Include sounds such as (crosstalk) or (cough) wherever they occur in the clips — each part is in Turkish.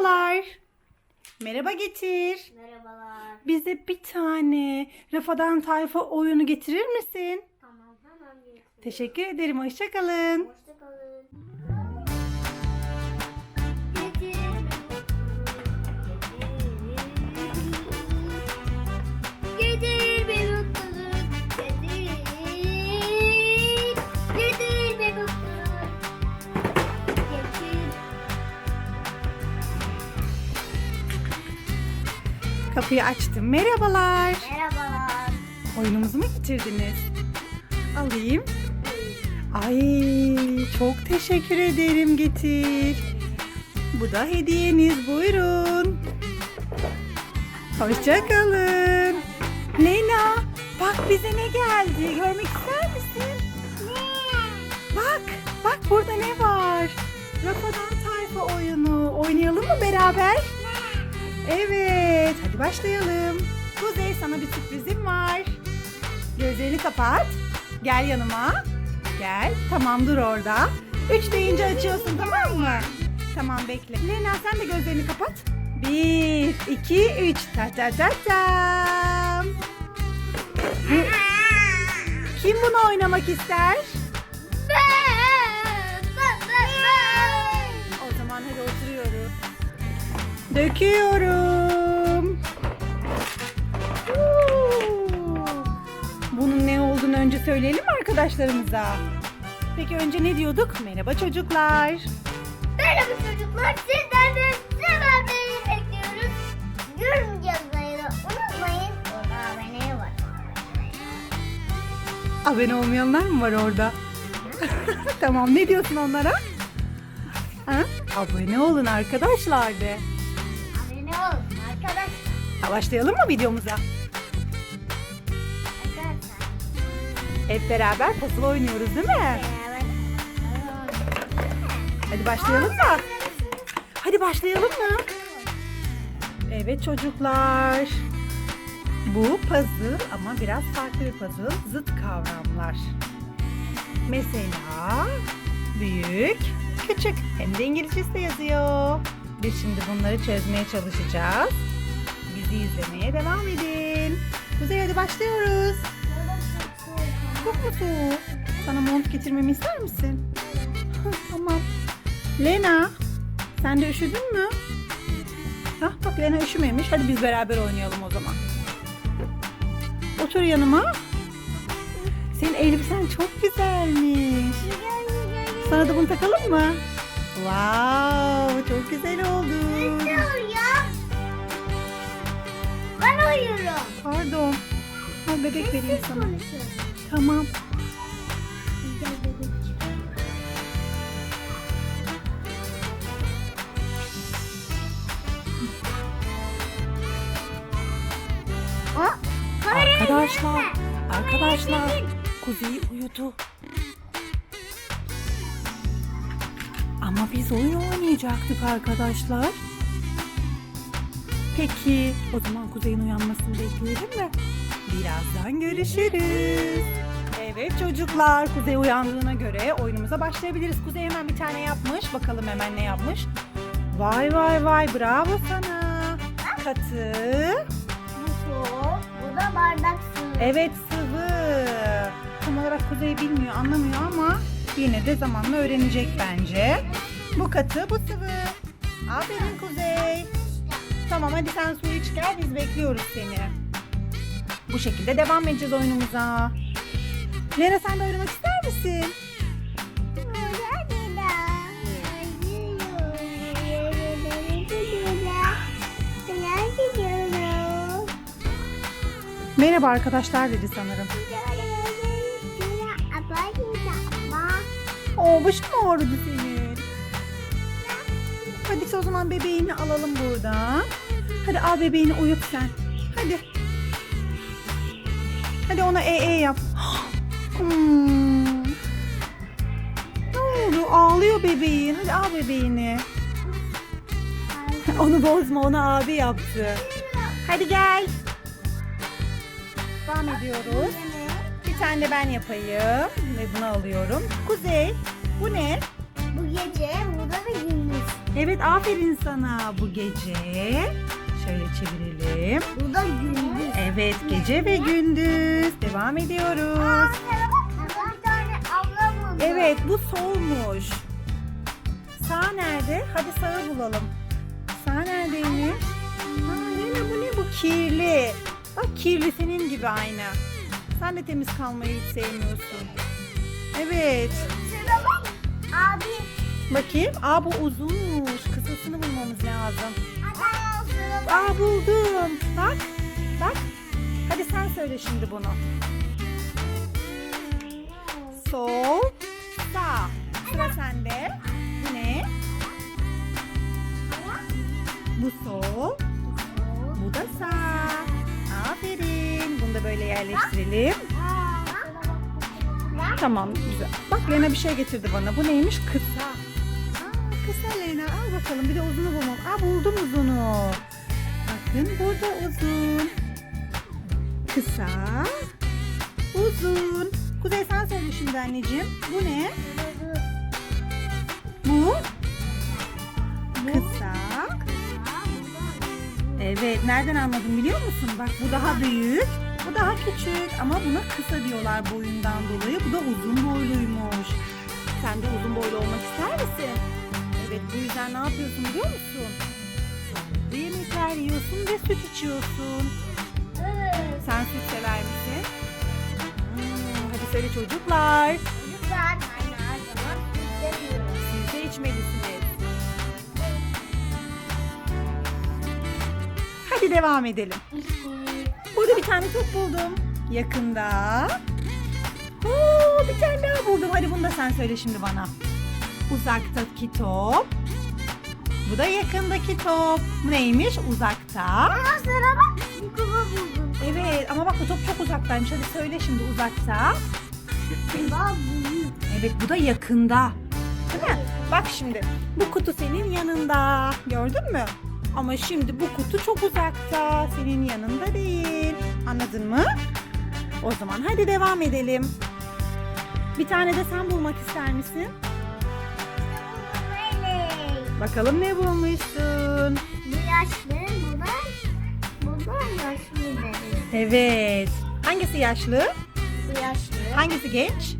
Merhabalar. Merhaba getir. Merhabalar. Bize bir tane Rafadan Tayfa oyunu getirir misin? Tamam hemen getiriyorum. Teşekkür ederim. Hoşçakalın. Hoşçakalın. Kapıyı açtım. Merhabalar. Merhabalar. Oyunumuzu mu getirdiniz? Alayım. Ay çok teşekkür ederim Getir. Bu da hediyeniz. Buyurun. Hoşçakalın. Lena bak bize ne geldi. Görmek ister misin? Bak, bak burada ne var? Rafadan Tayfa oyunu. Oynayalım mı beraber? Evet, hadi başlayalım. Kuzey sana bir sürprizim var. Gözlerini kapat. Gel yanıma. Gel. Tamam dur orada. Üç deyince açıyorsun tamam mı? Tamam bekle. Lena sen de gözlerini kapat. Bir, iki, üç. Ta ta ta. Bu- Kim bunu oynamak ister? Döküyorum. Bunun ne olduğunu önce söyleyelim arkadaşlarımıza? Peki önce ne diyorduk? Merhaba çocuklar. Merhaba çocuklar. Sizden de hemen beni bekliyoruz. Yorum yazmayı da unutmayın. Orada abone var. Abone olmayanlar mı var orada? (laughs) tamam ne diyorsun onlara? Ha? Abone olun arkadaşlar de. Başlayalım mı videomuza? Hep beraber puzzle oynuyoruz değil mi? Hadi başlayalım mı? Hadi başlayalım mı? Evet çocuklar. Bu puzzle ama biraz farklı bir puzzle. Zıt kavramlar. Mesela büyük, küçük. Hem de İngilizcesi de yazıyor. Biz şimdi bunları çözmeye çalışacağız. Bizi izlemeye devam edin. Kuzey hadi başlıyoruz. Çok mu soğuk? Sana mont getirmemi ister misin? tamam. Lena, sen de üşüdün mü? Hah bak Lena üşümemiş. Hadi biz beraber oynayalım o zaman. Otur yanıma. Senin elbisen çok güzelmiş. Sana da bunu takalım mı? Wow, çok güzel oldu. Ben. Pardon. Al bebek vereyim Siz sana. konuşun. Tamam. Gel. Aa, Arkadaşlar, verme. arkadaşlar. Kuzey uyudu. Ama biz oyun oynayacaktık arkadaşlar. Peki, o zaman Kuzey'in uyanmasını bekleyelim mi? Birazdan görüşürüz. Evet çocuklar, Kuzey uyandığına göre oyunumuza başlayabiliriz. Kuzey hemen bir tane yapmış. Bakalım hemen ne yapmış. Vay vay vay, bravo sana. Katı. Bu soğuk, bu da bardak suyu. Evet sıvı. Tam olarak Kuzey bilmiyor, anlamıyor ama yine de zamanla öğrenecek bence. Bu katı, bu sıvı. Aferin Kuzey. Tamam hadi sen suyu iç gel biz bekliyoruz seni. Bu şekilde devam edeceğiz oyunumuza. Lera sen de oynamak ister misin? Merhaba arkadaşlar dedi sanırım. Oo başın mı ağrıdı senin? Hadi o zaman bebeğini alalım buradan. Hadi al bebeğini uyut sen. Hadi. Hadi ona e e yap. (gasps) Hmm. Ne oldu? Ağlıyor bebeğin. Hadi al bebeğini. (laughs) Onu bozma, onu abi yaptı. Hadi gel. Devam ediyoruz. Bir tane de ben yapayım ve bunu alıyorum. Kuzey, bu ne? Bu gece burada da gündüz. Evet aferin sana bu gece. Şöyle çevirelim. Bu da gündüz. Evet gece ve gündüz. Devam ediyoruz. Bir tane abla buldu. Evet bu solmuş. Sağ nerede? Hadi sağı bulalım. Sağ neredeymiş? Aa, ne ne bu ne bu kirli. Bak kirli senin gibi aynı. Sen de temiz kalmayı hiç sevmiyorsun. Evet. Şuna bak. Abi. Bakayım. Aa bu uzunmuş. Kısasını bulmamız lazım. Bak. Aa buldum. Bak. Bak. Hadi sen söyle şimdi bunu. Sol, sağ. Sıra sende. Bu ne? Bu sol, bu da sağ. Aferin. Bunu da böyle yerleştirelim. Tamam güzel. Bak Lena bir şey getirdi bana. Bu neymiş? Kısa. Aa, kısa Lena. Al bakalım. Bir de uzunu bulmam. Aa buldum uzunu. Bakın burada uzun. Kısa. Uzun. Kuzey sen söyle şimdi anneciğim. Bu ne? Bu. Kısa. Evet. Nereden anladım biliyor musun? Bak bu daha büyük. Bu daha küçük. Ama buna kısa diyorlar boyundan dolayı. Bu da uzun boyluymuş. Sen de uzun boylu olmak ister misin? Evet bu yüzden ne yapıyorsun biliyor musun? Yemekler yiyorsun ve süt içiyorsun. Evet. Sen süt sever misin? Hmm, hadi söyle çocuklar. Çocuklar anne her zaman süt seviyor. Siz de içmelisiniz. Hadi devam edelim. Burada bir tane top buldum. Yakında. Oo, bir tane daha buldum. Hadi bunu da sen söyle şimdi bana. Uzaktaki top. Bu da yakındaki top. Bu neymiş? Uzakta. Ondan sonra bak bir buldum. Evet ama bak bu top çok uzaktaymış. Hadi söyle şimdi uzakta. Bak büyük. Evet bu da yakında. Değil mi? Bak şimdi bu kutu senin yanında. Gördün mü? Ama şimdi bu kutu çok uzakta. Senin yanında değil. Anladın mı? O zaman hadi devam edelim. Bir tane de sen bulmak ister misin? Bakalım ne bulmuşsun? Bu yaşlı, bu da, bu da yaşlı dedi. Evet. Hangisi yaşlı? Bu yaşlı, Hangisi genç?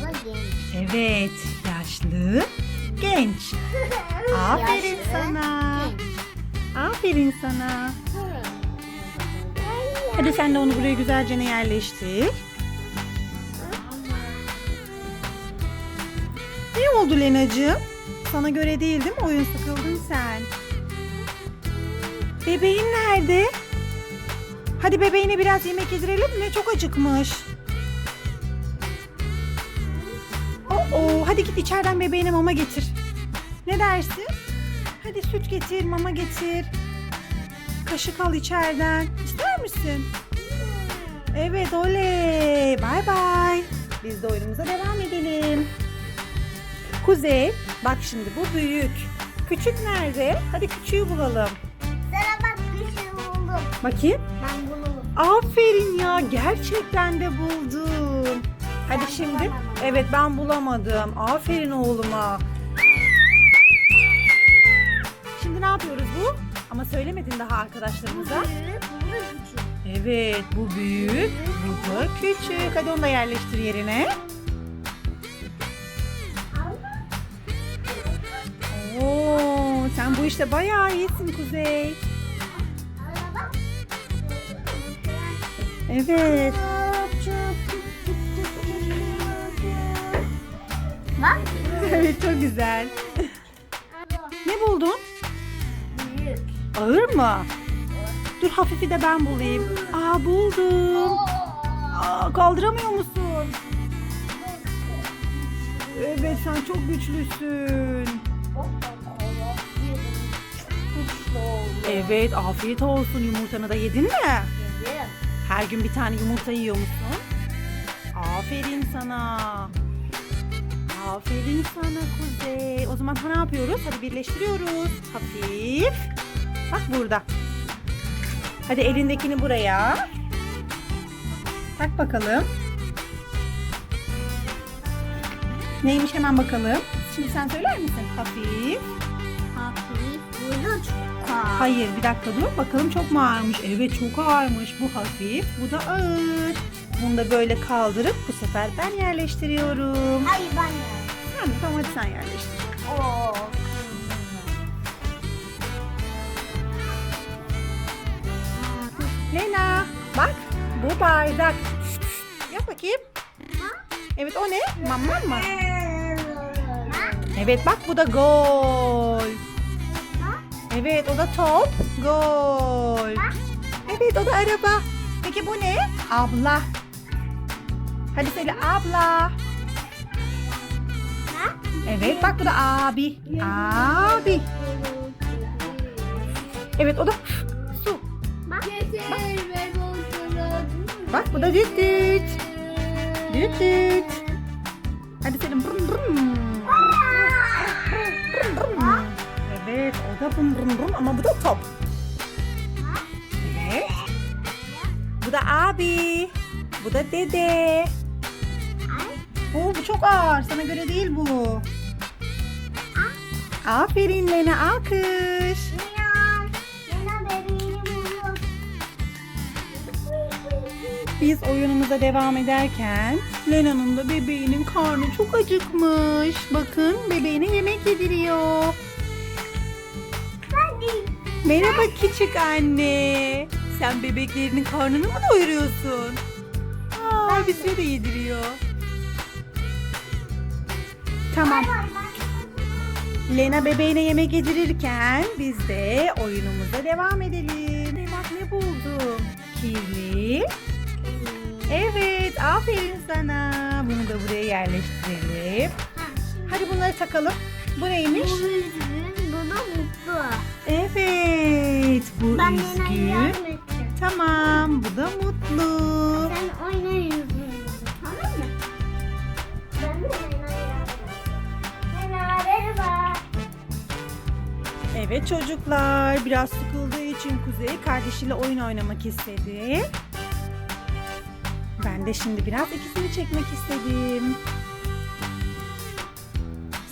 bu da genç. Evet. Yaşlı, genç. (laughs) Aferin Yaşlı, sana. genç. Aferin sana. Hadi sen de onu buraya güzelce ne yerleştir. Ne oldu Lenacığım? Sana göre değil değil mi? Oyun sıkıldın sen. Bebeğin nerede? Hadi bebeğine biraz yemek yedirelim mi? Çok acıkmış. Oo, hadi git içeriden bebeğine mama getir. Ne dersin? Hadi süt getir, mama getir. Kaşık al içeriden. İster misin? Evet oley. Bay bay. Biz de oyunumuza devam edelim. Kuzey, bak şimdi bu büyük. Küçük nerede? Hadi küçüğü bulalım. Sana bak şey buldum. Bakayım. Ben bunu Aferin ya gerçekten de buldun. Hadi Ben şimdi. bulamadım. Evet ben bulamadım. Aferin oğluma. Şimdi ne yapıyoruz bu? Ama söylemedin daha arkadaşlarımıza. büyük, bu da küçük. Evet bu büyük, bu da küçük. Hadi onu da yerleştir yerine. Bu işte bayağı iyisin Kuzey. Evet. Bak. evet çok güzel. Ne buldun? Büyük. Ağır mı? Dur hafifi de ben bulayım. Aa buldum. Aa, kaldıramıyor musun? Evet sen çok güçlüsün. Evet afiyet olsun yumurtanı da yedin mi? Her gün bir tane yumurta yiyor musun? Aferin sana. Aferin sana Kuzey. O zaman ne yapıyoruz? Hadi birleştiriyoruz. Hafif. Bak burada. Hadi elindekini buraya. Tak bakalım. Neymiş hemen bakalım. Şimdi sen söyler misin? Hafif. Hayır bir dakika dur bakalım çok mu ağırmış? Evet çok ağırmış. Bu hafif bu da ağır. Bunu da böyle kaldırıp bu sefer ben yerleştiriyorum. Ay ben. Sen de tamam hadi sen yerleştir. Oo. Lena bak bu bardak. Yap bakayım. Evet o ne? Mamman mı? Evet bak bu da gol. Evet o da top. Gol. Evet o da araba. Peki bu ne? Abla. Hadi söyle abla. Evet bak bu da abi. Abi. Evet o da su. Bak bu da düt düt. Düt düt. Hadi söyle brum. Brum Evet o da brum brum brum ama bu da top. Evet. Bu da abi. Bu da dede. Oo, bu çok ağır. Sana göre değil bu. Aferin Lena alkış. Biz oyunumuza devam ederken Lena'nın da bebeğinin karnı çok acıkmış. Bakın bebeğine yemek yediriyor. Merhaba küçük anne. Sen bebeklerinin karnını mı doyuruyorsun? Aa, bize de yediriyor. Tamam. Lena bebeğine yemek yedirirken biz de oyunumuza devam edelim. E Bak ne buldum. Kirli. Evet aferin sana. Bunu da buraya yerleştirelim. Hadi bunları takalım. Bu neymiş? Bu da mutlu. Evet bu Ben üzgün. Tamam bu da mutlu. Sen oyna yüzünü. Tamam mı? Ben. Evet çocuklar biraz sıkıldığı için Kuzey kardeşiyle oyun oynamak istedi. Ben de şimdi biraz ikisini çekmek istedim.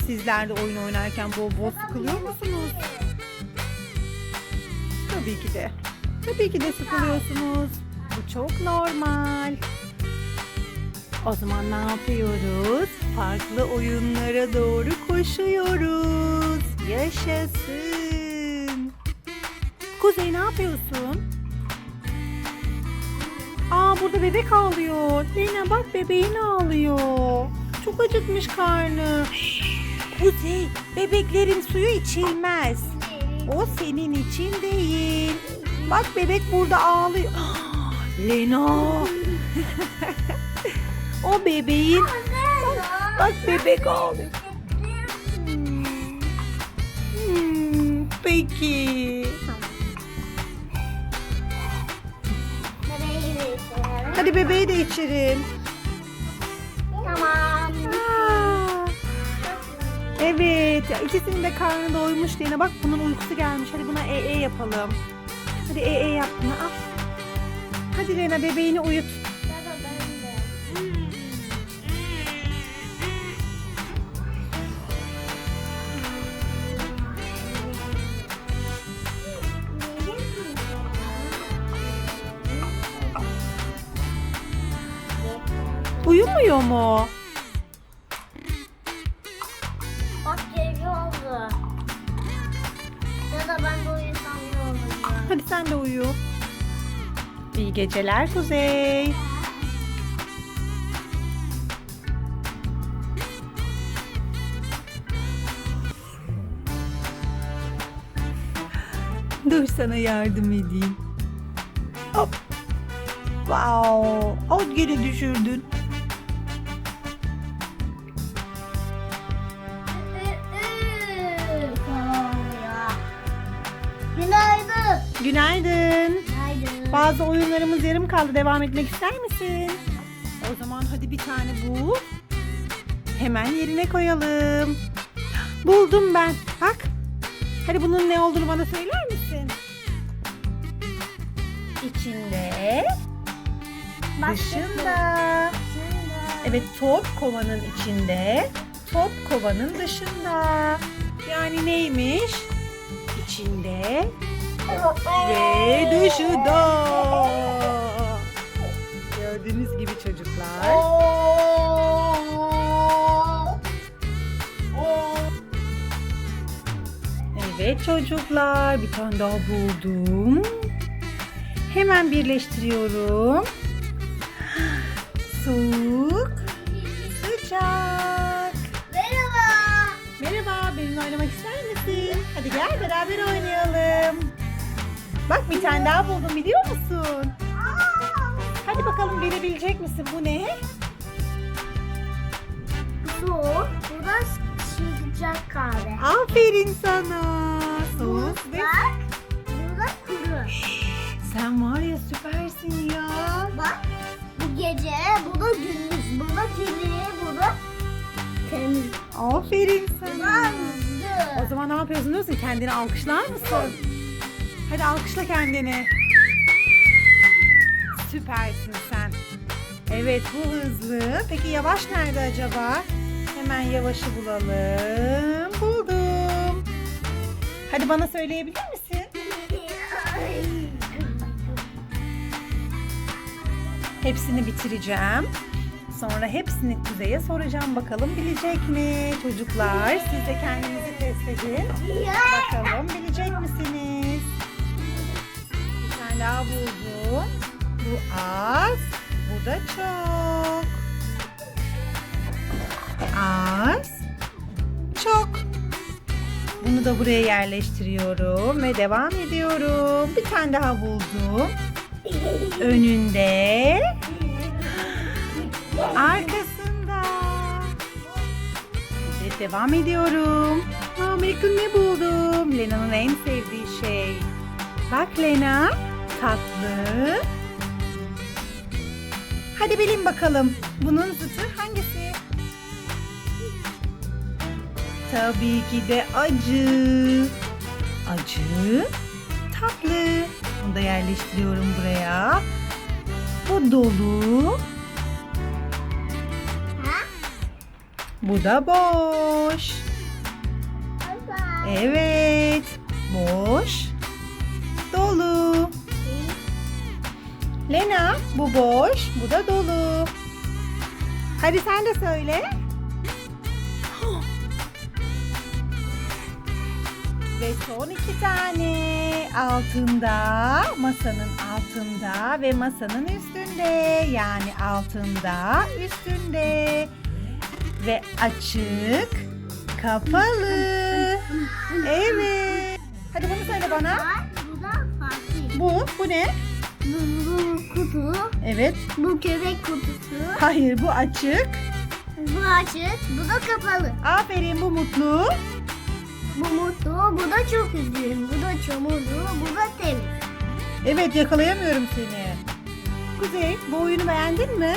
Sizler de oyun oynarken bol bol sıkılıyor musunuz? Tabii ki de. Tabii ki de sıkılıyorsunuz. Bu çok normal. O zaman ne yapıyoruz? Farklı oyunlara doğru koşuyoruz. Yaşasın. Kuzey ne yapıyorsun? Aa burada bebek ağlıyor. Lena bak bebeğin ağlıyor. Çok acıkmış karnı. Kuzey bebeklerin suyu içilmez. O senin için değil. Bak bebek burada ağlıyor. (gasps) Lena. (laughs) o bebeğin. Bak bebek ağlıyor. Hmm, peki. Hadi bebeği de içelim. Ya ikisinin de karnı doymuş Lena. Bak bunun uykusu gelmiş. Hadi buna e e yapalım. Hadi e e yap bunu al. Hadi Lena bebeğini uyut. Uyumuyor mu? Ya. Hadi sen de uyu. İyi geceler Kuzey. Dur sana yardım edeyim. Hop. Wow. Hop geri düşürdün. Günaydın. Günaydın. Bazı oyunlarımız yarım kaldı. Devam etmek ister misin? O zaman hadi bir tane bul. Hemen yerine koyalım. Buldum ben. Bak. Hadi bunun ne olduğunu bana söyler misin? İçinde, dışında. Evet top kovanın içinde, top kovanın dışında. Yani neymiş? İçinde Ve dışı da. Gördüğünüz gibi çocuklar. Evet çocuklar bir tane daha buldum. Hemen birleştiriyorum. Soğuk, sıcak. Merhaba. Merhaba, benimle oynamak ister misin? Hadi gel beraber oynayalım. Bak bir tane daha buldum biliyor musun? Hadi bakalım bilebilecek misin bu ne? Soğuk. Bu da sıcak kahve. Aferin sana. Soğuk ve... Bak. Bu da kuru. Sen var ya süpersin ya. Bak. Bu gece, bu da gündüz, bu da kirli, bu da temiz. Aferin sana. hızlı. O zaman ne yapıyorsun diyorsun? Kendini alkışlar mısın? Hadi alkışla kendini. Süpersin sen. Evet bu hızlı. Peki yavaş nerede acaba? Hemen yavaşı bulalım. Buldum. Hadi bana söyleyebilir misin? Hepsini bitireceğim. Sonra hepsini Kuzey'e soracağım. Bakalım bilecek mi? Çocuklar siz de kendinizi test edin. Bakalım Daha buldum. Bu az, bu da çok. Az, çok. Bunu da buraya yerleştiriyorum ve devam ediyorum. Bir tane daha buldum. Önünde, arkasında. Evet devam ediyorum. Aa, bakın ne buldum. Lena'nın en sevdiği şey. Bak Lena, tatlı. Hadi bilin bakalım. Bunun zıtı hangisi? Tabii ki de acı. Acı, tatlı. Bunu da yerleştiriyorum buraya. Bu dolu. Bu da boş. Evet. Boş. Dolu. Lena bu boş, bu da dolu. Hadi sen de söyle. Ve son iki tane altında, masanın altında ve masanın üstünde. Yani altında, üstünde. Ve açık, kapalı. Evet. Hadi bunu söyle bana. Bu bu ne? Bu, bu kutu, Evet. bu köpek kutusu, Hayır bu açık. bu açık, bu da kapalı. Aferin bu mutlu. Bu mutlu, bu da çok üzgün, bu da çamurlu, bu da temiz. Evet yakalayamıyorum seni. Kuzey bu oyunu beğendin mi?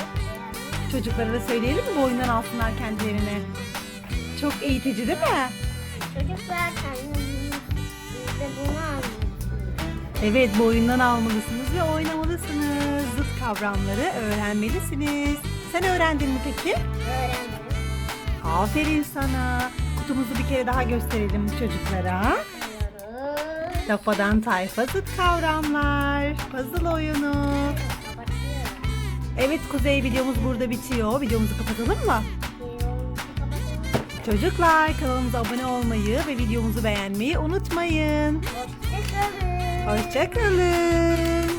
Çocuklara da söyleyelim mi bu oyundan alsınlar kendilerini? Çok eğitici değil mi? Çocuklar kendiniz de bunu anlıyorsunuz. Evet bu oyundan almalısınız ve oynamalısınız. Zıt kavramları öğrenmelisiniz. Sen öğrendin mi peki? Öğrenelim. Aferin sana. Kutumuzu bir kere daha gösterelim çocuklara. Lafadan tayfa zıt kavramlar. Puzzle oyunu. Evet Kuzey videomuz burada bitiyor. Videomuzu kapatalım mı? Çocuklar kanalımıza abone olmayı ve videomuzu beğenmeyi unutmayın. Hoşçakalın.